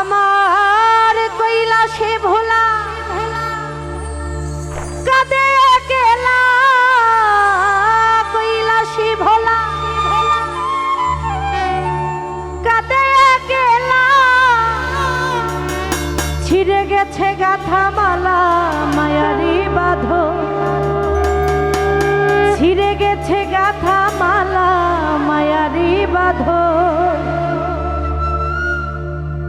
আমার কৈলাসে ভোলা। কাদে কেলা কৈলাসে ভোলা। কাদে কেলা ছিঁড়ে গেছে গাথা মালা মায়ারি বাঁধো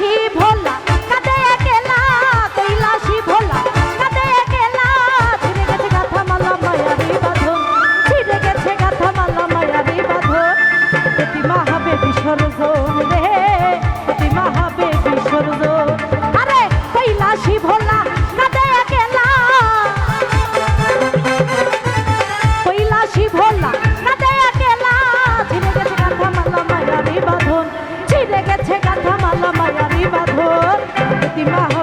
কৈলাসী ভোলা, কাঁদে একেলা কৈলাসী ভোলা, কাঁদে একেলা, ছিঁড়ে গেছে গাথা মালা মায়ারি বাঁধন, ছিঁড়ে গেছে গাথা মালা মায়ারি বাঁধন। প্রতিমা হবে ভোলা প্রতিমা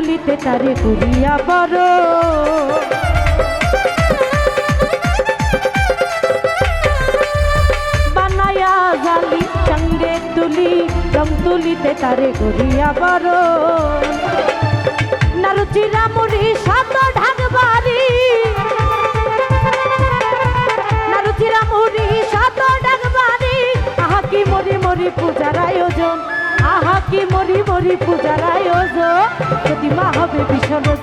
তুলিতে তারে করিয়া বড় বানায়া জালি চাঙ্গে তুলি, রং তুলিতে তারে করিয়া বড় নারুচিরা মুড়ি সাত মরি পূজার আয়োজন। প্রতিমা হবে বিসর্জন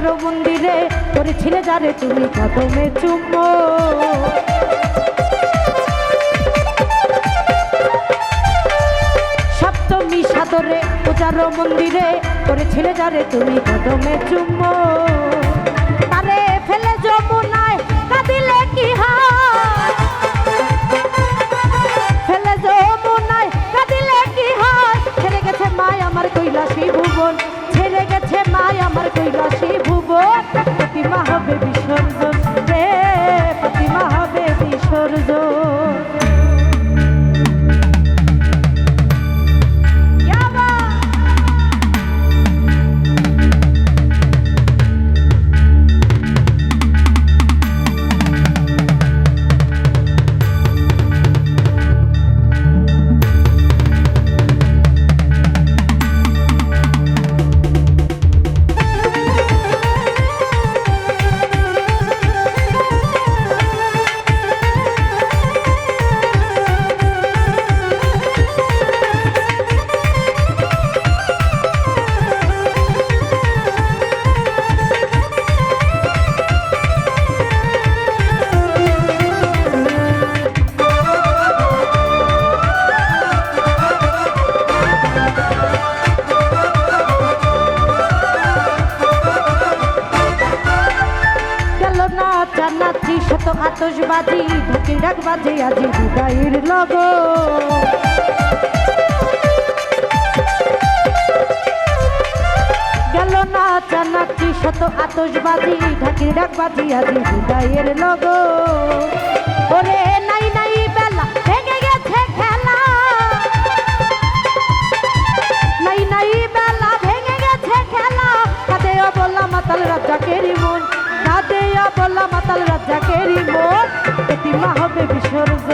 পূজার মন্দিরে করেছিলে যারে তুমি কদমে চুম্ব। সপ্তমী সাদরে পূজার মন্দিরে করেছিলে যারে তুমি কদমে চুম্ব। তারে ফেলে যমুনায় কাঁদিলে কি হয় ফেলে যমুনায় কাঁদিলে কি হয় ছেড়ে গেছে মায় আমার কৈলাসী ভুবন, ছেড়ে গেছে মায় আমার কৈলাসী আতসবাজি ঢাকি ডাক বাজে আজি বিদায়ের লগো। গেল না চানাকি শত আতসবাজি ঢাকির ডাক বাজি আজি বিদায়ের লগো। ওরে Put it